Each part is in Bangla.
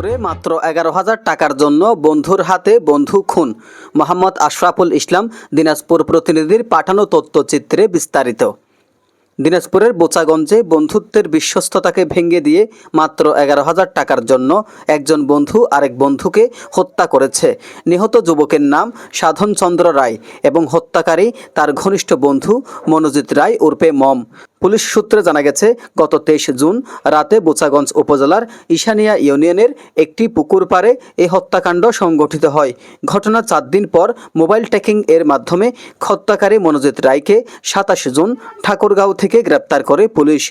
দিনাজপুরে মাত্র এগারো হাজার টাকার জন্য বন্ধুর হাতে বন্ধু খুন। মোহাম্মদ আশরাফুল ইসলাম দিনাজপুর প্রতিনিধির পাঠানো তথ্যচিত্রে বিস্তারিত। দিনাজপুরের বোচাগঞ্জে বন্ধুত্বের বিশ্বস্ততাকে ভেঙে দিয়ে মাত্র এগারো হাজার টাকার জন্য একজন বন্ধু আরেক বন্ধুকে হত্যা করেছে। নিহত যুবকের নাম সাধনচন্দ্র রায় এবং হত্যাকারী তার ঘনিষ্ঠ বন্ধু মনোজিৎ রায় উর্ফে মম। পুলিশ সূত্রে জানা গেছে, গত তেইশ জুন রাতে বোচাগঞ্জ উপজেলার ঈশানিয়া ইউনিয়নের একটি পুকুর পাড়ে এই হত্যাকাণ্ড সংগঠিত হয়। ঘটনা চার দিন পর মোবাইল ট্র্যাকিং এর মাধ্যমে হত্যাকারী মনোজিৎ রায়কে সাতাশ জুন ঠাকুরগাঁও থেকে গ্রেপ্তার করে পুলিশ।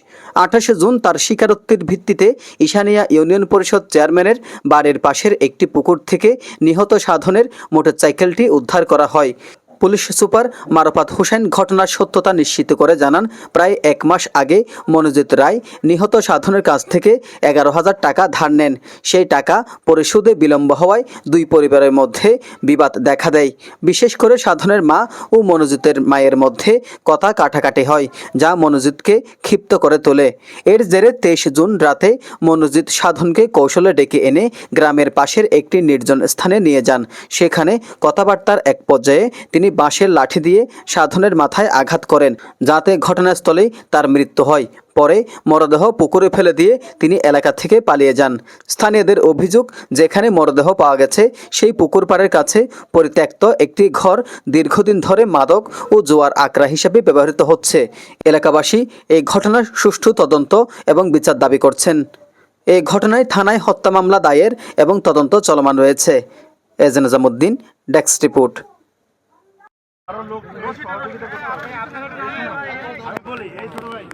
আঠাশে জুন তার স্বীকারোক্তির ভিত্তিতে ঈশানিয়া ইউনিয়ন পরিষদ চেয়ারম্যানের বাড়ির পাশের একটি পুকুর থেকে নিহত সাধনের মোটরসাইকেলটি উদ্ধার করা হয়। পুলিশ সুপার মারফাত হোসেন ঘটনার সত্যতা নিশ্চিত করে জানান, প্রায় এক মাস আগে মনোজিৎ রায় নিহত সাধনের কাছ থেকে এগারো হাজার টাকা ধার নেন। সেই টাকা পরিশোধে বিলম্ব হওয়ায় দুই পরিবারের মধ্যে বিবাদ দেখা দেয়। বিশেষ করে সাধনের মা ও মনোজিতের মায়ের মধ্যে কথা কাটাকাটি হয়, যা মনোজিৎকে ক্ষিপ্ত করে তোলে। এর জেরে তেইশ জুন রাতে মনোজিৎ সাধনকে কৌশলে ডেকে এনে গ্রামের পাশের একটি নির্জন স্থানে নিয়ে যান। সেখানে কথাবার্তার এক পর্যায়ে তিনি বাঁশের লাঠি দিয়ে সাধনের মাথায় আঘাত করেন, যাতে ঘটনাস্থলেই তার মৃত্যু হয়। পরে মরদেহ পুকুরে ফেলে দিয়ে তিনি এলাকা থেকে পালিয়ে যান। স্থানীয়দের অভিযোগ, যেখানে মরদেহ পাওয়া গেছে, সেই পুকুর পাড়ের কাছে পরিত্যক্ত একটি ঘর দীর্ঘদিন ধরে মাদক ও জোয়ার আকড়া হিসেবে ব্যবহৃত হচ্ছে। এলাকাবাসী এই ঘটনার সুষ্ঠু তদন্ত এবং বিচার দাবি করছেন। এই ঘটনায় থানায় হত্যা মামলা দায়ের এবং তদন্ত চলমান রয়েছে। এজেন নিজামুদ্দিন ডেস্ক রিপোর্ট। আরও লোক সহযোগিতা করতে হবে আমি বলি এই ছোট ভাই